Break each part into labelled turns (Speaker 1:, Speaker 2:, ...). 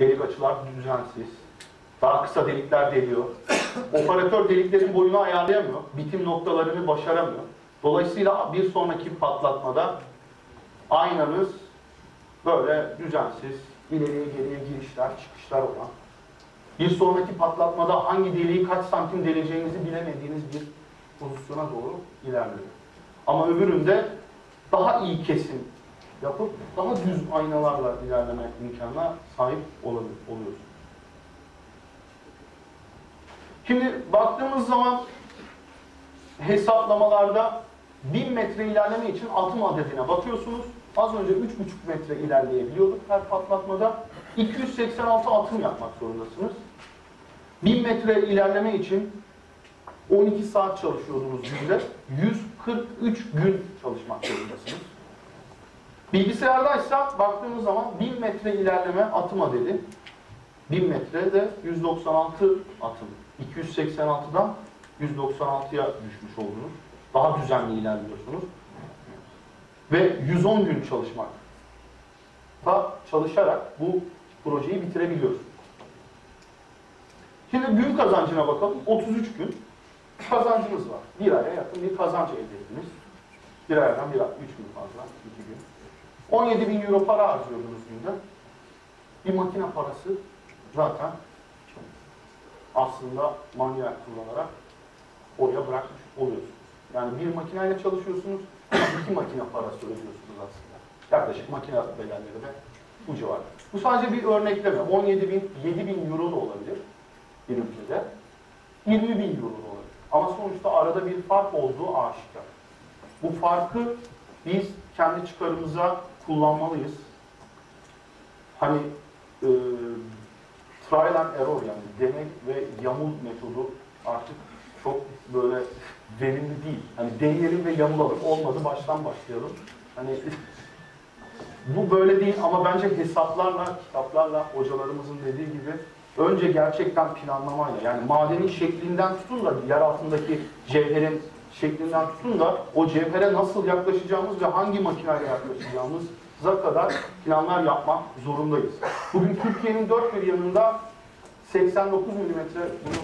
Speaker 1: Delik açılar düzensiz. Daha kısa delikler deliyor. Operatör deliklerin boyunu ayarlayamıyor. Bitim noktalarını başaramıyor. Dolayısıyla bir sonraki patlatmada aynanız böyle düzensiz, ileriye geriye girişler, çıkışlar olan. Bir sonraki patlatmada hangi deliği kaç santim deleceğinizi bilemediğiniz bir pozisyona doğru ilerliyor. Ama öbüründe daha iyi kesim yapıp daha düz aynalarla ilerleme imkanına sahip oluyorsunuz. Şimdi baktığımız zaman hesaplamalarda 1000 metre ilerleme için atım adedine bakıyorsunuz. Az önce 3,5 metre ilerleyebiliyorduk her patlatmada. 286 atım yapmak zorundasınız. 1000 metre ilerleme için 12 saat çalışıyordunuz günde. 143 gün çalışmak zorundasınız. Bilgisayardaysa baktığımız zaman 1000 metre ilerleme atım adedi. 1000 metre de 196 atım. 286'dan 196'ya düşmüş oldunuz. Daha düzenli ilerliyorsunuz. Ve 110 gün çalışmak. Ta çalışarak bu projeyi bitirebiliyorsunuz. Şimdi gün kazancına bakalım. 33 gün kazancınız var. Bir aya yakın bir kazanç elde ettiniz. Bir aydan bir ay, 3 gün fazla, 2 gün. 17 bin euro para harcıyordunuz günde. Bir makine parası zaten aslında manuel kullanarak oraya bırakmış oluyorsunuz. Yani bir makineyle çalışıyorsunuz, iki makine parası ödüyorsunuz aslında. Yaklaşık makine bedelleri de bu civarda. Bu sadece bir örnekleme. 17 bin, 7 bin euro da olabilir bir ülkede. 20 bin euro da olabilir. Ama sonuçta arada bir fark olduğu aşikar. Bu farkı biz kendi çıkarımıza kullanmalıyız. Hani e, trial and error yani deney ve yamul metodu artık çok böyle verimli değil. Hani deneyelim ve yamulalım. Olmadı baştan başlayalım. Hani bu böyle değil ama bence hesaplarla, kitaplarla hocalarımızın dediği gibi önce gerçekten planlamayla yani madenin şeklinden tutun da yer altındaki cevherin şeklinden tutun da o cevhere nasıl yaklaşacağımız ve hangi makineyle yaklaşacağımıza kadar planlar yapmak zorundayız. Bugün Türkiye'nin dört bir yanında 89 milimetre bunu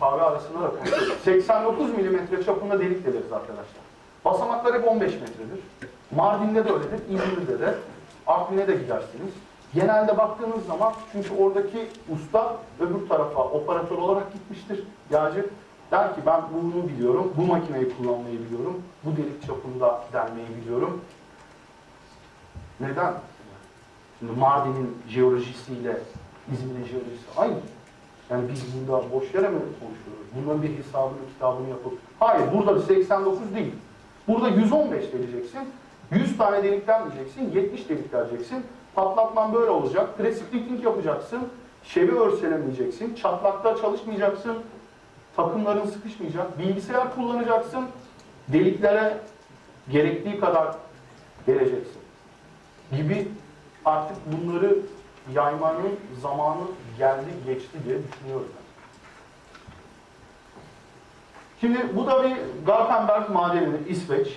Speaker 1: kahve arasında da konuşuyoruz. 89 milimetre çapında delik deleriz arkadaşlar. Basamaklar hep 15 metredir. Mardin'de de öyledir, İzmir'de de. Artvin'e de gidersiniz. Genelde baktığınız zaman çünkü oradaki usta öbür tarafa operatör olarak gitmiştir. Yağcı der ki ben bunu biliyorum, bu makineyi kullanmayı biliyorum, bu delik çapında delmeyi biliyorum. Neden? Şimdi Mardin'in jeolojisiyle İzmir'in jeolojisi aynı. Yani biz burada boş yere mi konuşuyoruz? Bunların bir hesabını, kitabını yapıp... Hayır, burada 89 değil. Burada 115 vereceksin. 100 tane delikten diyeceksin, 70 delik vereceksin. Patlatman böyle olacak. Precipiting yapacaksın. Şevi örselemeyeceksin. Çatlakta çalışmayacaksın. Takımların sıkışmayacak. Bilgisayar kullanacaksın. Deliklere gerektiği kadar geleceksin. Gibi artık bunları yaymanın zamanı geldi, geçti diye düşünüyorum ben. Şimdi bu da bir Garpenberg madenidir, İsveç.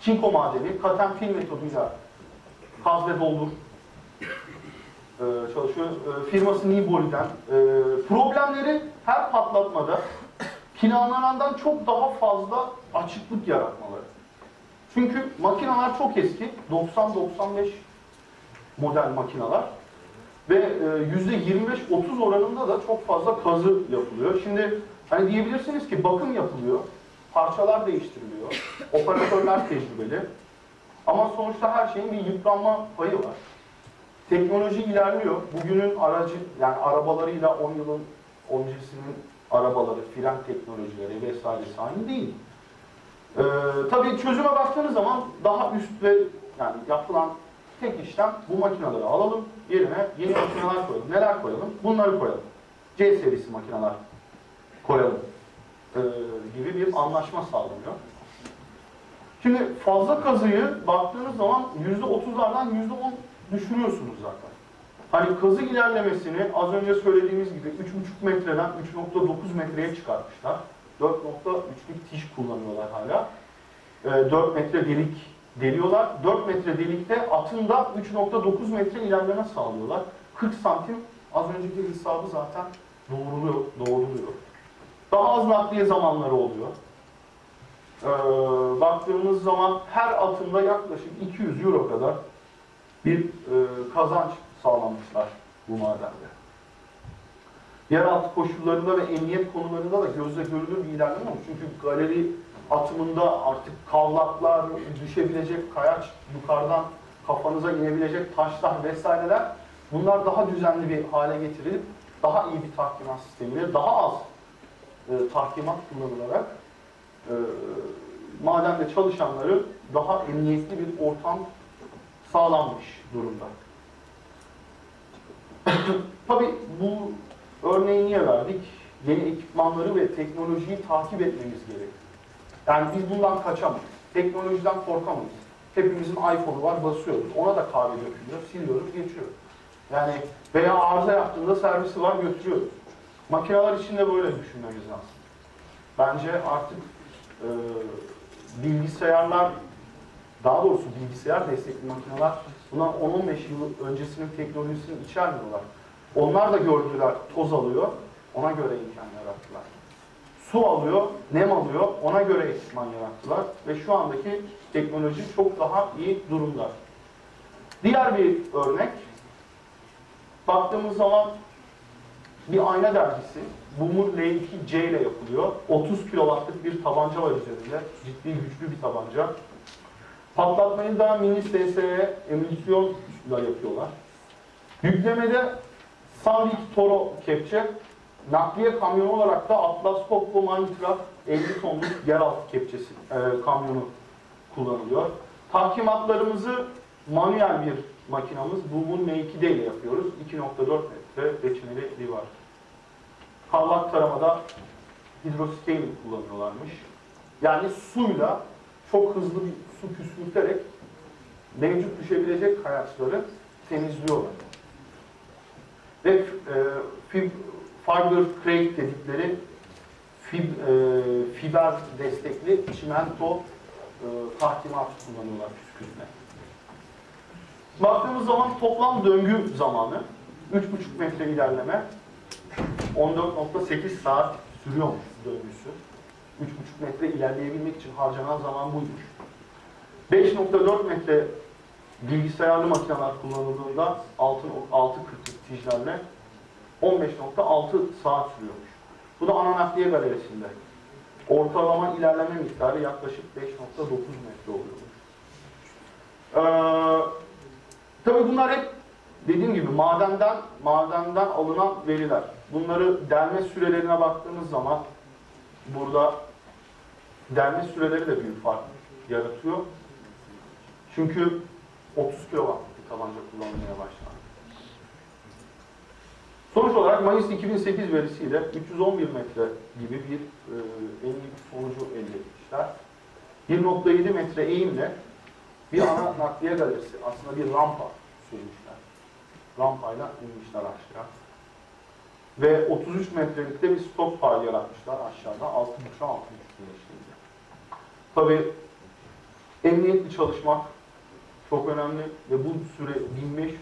Speaker 1: Çinko madeni, katen fil metoduyla kaz ve doldur e, çalışıyor. E, firması Niboli'den. E, problemleri her patlatmada planlanandan çok daha fazla açıklık yaratmaları. Çünkü makineler çok eski, 90-95 model makineler ve %25-30 oranında da çok fazla kazı yapılıyor. Şimdi hani diyebilirsiniz ki bakım yapılıyor, parçalar değiştiriliyor, operatörler tecrübeli. Ama sonuçta her şeyin bir yıpranma payı var. Teknoloji ilerliyor. Bugünün aracı, yani arabalarıyla 10 yılın öncesinin arabaları, fren teknolojileri vesairesi aynı değil. Ee, tabii çözüme baktığınız zaman daha üst ve yani yapılan tek işlem bu makineleri alalım, yerine yeni makineler koyalım. Neler koyalım? Bunları koyalım. C serisi makineler koyalım ee, gibi bir anlaşma sağlanıyor. Şimdi fazla kazıyı baktığınız zaman %30'lardan %10 düşürüyorsunuz zaten. Hani kazı ilerlemesini az önce söylediğimiz gibi 3,5 metreden 3,9 metreye çıkartmışlar. 4,3'lük tiş kullanıyorlar hala. 4 metre delik deliyorlar. 4 metre delikte atında 3.9 metre ilerleme sağlıyorlar. 40 santim Az önceki hesabı zaten doğruluyor, doğruluyor. Daha az nakliye zamanları oluyor. Ee, baktığımız zaman her atımda yaklaşık 200 euro kadar bir e, kazanç sağlamışlar bu madende. Yeraltı koşullarında ve emniyet konularında da gözle görülür bir ilerleme olmuş. Çünkü galeri atımında artık kavlaklar, düşebilecek kayaç, yukarıdan kafanıza inebilecek taşlar vesaireler bunlar daha düzenli bir hale getirilip daha iyi bir tahkimat sistemiyle daha az e, tahkimat kullanılarak e, madende çalışanları daha emniyetli bir ortam sağlanmış durumda. Tabii bu örneği niye verdik? Yeni ekipmanları ve teknolojiyi takip etmemiz gerek. Yani biz bundan kaçamayız. Teknolojiden korkamayız. Hepimizin iPhone'u var, basıyoruz. Ona da kahve dökülüyor, siliyoruz, geçiyor. Yani veya arıza yaptığında servisi var, götürüyoruz. Makineler için de böyle düşünmemiz lazım. Bence artık e, bilgisayarlar, daha doğrusu bilgisayar destekli makineler bundan 10-15 yıl öncesinin teknolojisini içermiyorlar. Onlar da gördüler toz alıyor, ona göre imkan yarattılar. Su alıyor, nem alıyor, ona göre ekipman yarattılar ve şu andaki teknoloji çok daha iyi durumda. Diğer bir örnek, baktığımız zaman bir ayna dergisi, Boomer L2C ile yapılıyor. 30 kW'lık bir tabanca var üzerinde, ciddi güçlü bir tabanca. Patlatmayı da mini SSE emülsiyonla yapıyorlar. Yüklemede Sunvik Toro kepçe, nakliye kamyonu olarak da Atlas Copco Minecraft 50 tonluk yeraltı kepçesi e, kamyonu kullanılıyor. Tahkimatlarımızı manuel bir makinamız Bubun M2D ile yapıyoruz. 2.4 metre reçineli var. Kavlak taramada hidroscaling kullanıyorlarmış. Yani suyla çok hızlı bir su püskürterek mevcut düşebilecek kayaçları temizliyorlar. Ve e, fib, fiber crate dedikleri fib, e, fiber destekli çimento e, tahkimat kullanıyorlar püskürtme. Baktığımız zaman toplam döngü zamanı 3,5 metre ilerleme 14.8 saat sürüyormuş döngüsü. 3,5 metre ilerleyebilmek için harcanan zaman buymuş. 5.4 metre bilgisayarlı makineler kullanıldığında 6.40 tijlerle 15.6 saat sürüyormuş. Bu da ana nakliye galerisinde. Ortalama ilerleme miktarı yaklaşık 5.9 metre oluyormuş. Ee, tabii bunlar hep dediğim gibi madenden madenden alınan veriler. Bunları delme sürelerine baktığımız zaman burada delme süreleri de büyük fark yaratıyor. Çünkü 30 kW bir tabanca kullanılmaya başlandı. Sonuç olarak Mayıs 2008 verisiyle 311 metre gibi bir e, en iyi sonucu elde etmişler. 1.7 metre eğimle bir ana nakliye galerisi, aslında bir rampa sürmüşler. Rampayla inmişler aşağı. Ve 33 metrelikte bir stop pile yaratmışlar aşağıda 6.5'a 6.5 genişliğinde. Tabii emniyetli çalışmak çok önemli ve bu süre 1500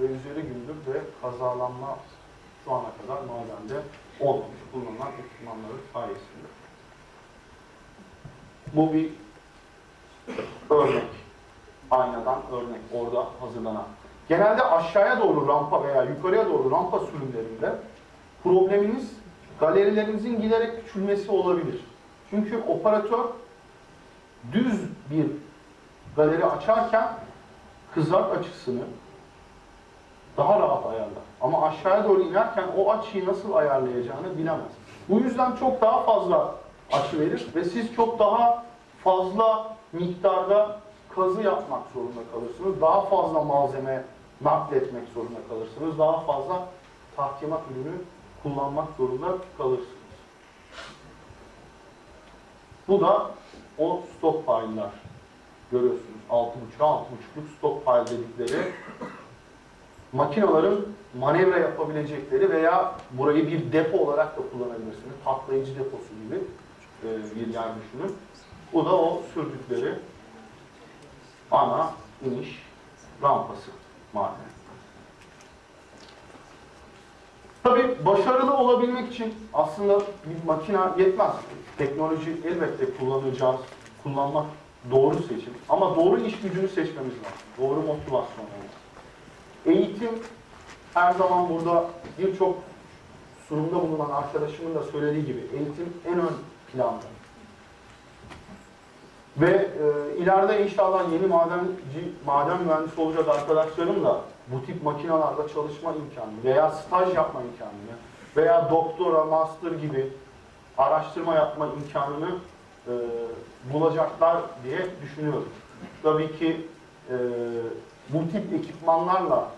Speaker 1: ve üzeri gündür ve kazalanma şu ana kadar madende olmamış kullanılan ekipmanları sayesinde. Bu bir örnek. Aynadan örnek orada hazırlanan. Genelde aşağıya doğru rampa veya yukarıya doğru rampa sürümlerinde probleminiz galerilerinizin giderek küçülmesi olabilir. Çünkü operatör düz bir galeri açarken kızak açısını daha rahat ayarlar. Ama aşağıya doğru inerken o açıyı nasıl ayarlayacağını bilemez. Bu yüzden çok daha fazla açı verir ve siz çok daha fazla miktarda kazı yapmak zorunda kalırsınız. Daha fazla malzeme nakletmek zorunda kalırsınız. Daha fazla tahkimat ürünü kullanmak zorunda kalırsınız. Bu da o stockpile'lar. Görüyorsunuz 6.5'a 6.5'luk stockpile dedikleri makinaların manevra yapabilecekleri veya burayı bir depo olarak da kullanabilirsiniz. Patlayıcı deposu gibi e, bir yer düşünün. Bu da o sürdükleri ana iniş rampası maden. Tabii başarılı olabilmek için aslında bir makina yetmez. Teknoloji elbette kullanacağız, kullanmak doğru seçim. Ama doğru iş gücünü seçmemiz lazım. Doğru motivasyon olmalı. Eğitim her zaman burada birçok sunumda bulunan arkadaşımın da söylediği gibi eğitim en ön planda. Ve e, ileride inşallah yeni madenci, maden mühendisi olacak arkadaşlarım da bu tip makinalarda çalışma imkanı veya staj yapma imkanını veya doktora, master gibi araştırma yapma imkanını e, bulacaklar diye düşünüyorum. Tabii ki e, bu tip ekipmanlarla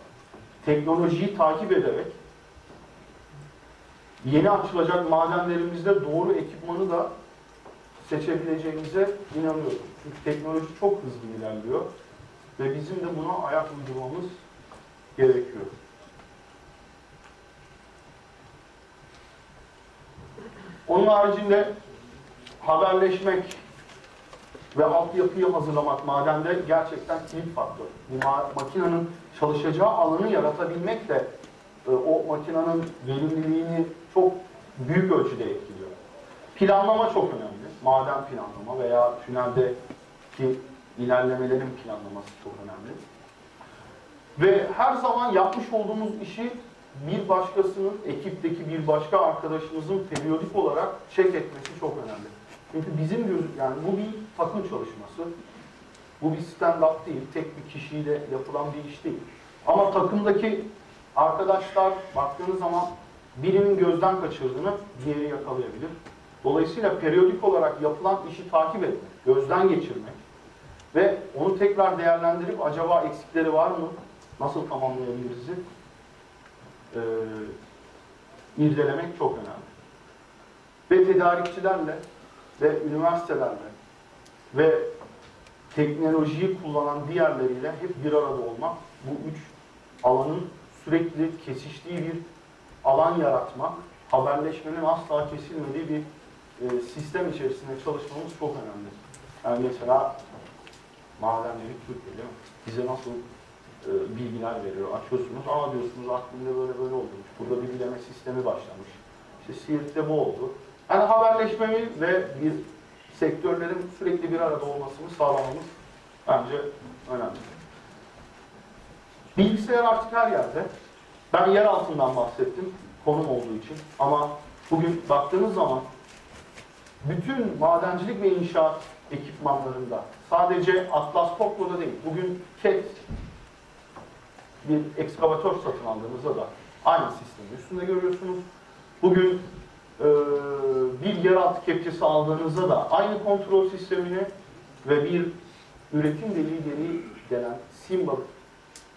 Speaker 1: teknolojiyi takip ederek yeni açılacak madenlerimizde doğru ekipmanı da seçebileceğimize inanıyorum. Çünkü teknoloji çok hızlı ilerliyor ve bizim de buna ayak uydurmamız gerekiyor. Onun haricinde haberleşmek ve altyapıyı hazırlamak madende gerçekten kilit faktör. Ma- makinenin çalışacağı alanı yaratabilmek de e, o makinenin verimliliğini çok büyük ölçüde etkiliyor. Planlama çok önemli. Maden planlama veya tüneldeki ilerlemelerin planlaması çok önemli. Ve her zaman yapmış olduğumuz işi bir başkasının, ekipteki bir başka arkadaşımızın periyodik olarak check etmesi çok önemli. Çünkü bizim gözü, yani bu bir takım çalışması. Bu bir stand-up değil, tek bir kişiyle yapılan bir iş değil. Ama takımdaki arkadaşlar baktığınız zaman birinin gözden kaçırdığını diğeri yakalayabilir. Dolayısıyla periyodik olarak yapılan işi takip etmek, gözden geçirmek ve onu tekrar değerlendirip acaba eksikleri var mı, nasıl tamamlayabiliriz e, irdelemek çok önemli. Ve tedarikçilerle ve üniversitelerle ve teknolojiyi kullanan diğerleriyle hep bir arada olmak, bu üç alanın sürekli kesiştiği bir alan yaratmak, haberleşmenin asla kesilmediği bir e, sistem içerisinde çalışmamız çok önemli. Yani mesela madenleri Türk değil? Bize nasıl e, bilgiler veriyor. Açıyorsunuz, aa diyorsunuz aklımda böyle böyle olmuş. Burada bir bileme sistemi başlamış. İşte Siirt'te bu oldu. Yani haberleşmeyi ve bir sektörlerin sürekli bir arada olmasını sağlamamız bence önemli. Bilgisayar artık her yerde. Ben yer altından bahsettim konum olduğu için. Ama bugün baktığınız zaman bütün madencilik ve inşaat ekipmanlarında sadece Atlas Copco'da değil, bugün CAT bir ekskavatör satın aldığınızda da aynı sistemi üstünde görüyorsunuz. Bugün e, bir yeraltı kepçesi aldığınızda da aynı kontrol sistemini ve bir üretim deliği deliği denen symbol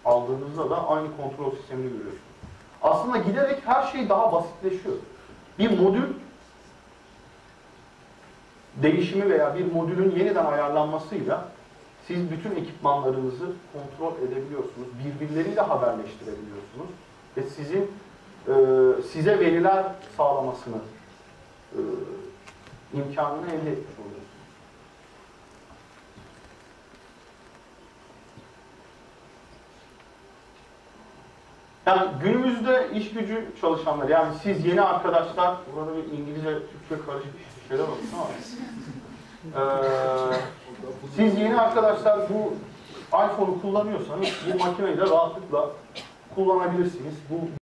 Speaker 1: aldığınızda da aynı kontrol sistemini görüyorsunuz. Aslında giderek her şey daha basitleşiyor. Bir modül değişimi veya bir modülün yeniden ayarlanmasıyla siz bütün ekipmanlarınızı kontrol edebiliyorsunuz. Birbirleriyle haberleştirebiliyorsunuz. Ve sizin e, size veriler sağlamasını e, imkanını elde etmiş oluyorsunuz. Yani günümüzde iş gücü çalışanlar, yani siz yeni arkadaşlar, burada bir İngilizce, Türkçe karışık şeyler olmuş ama ee, siz yeni arkadaşlar bu iPhone'u kullanıyorsanız bu makineyi de rahatlıkla kullanabilirsiniz. Bu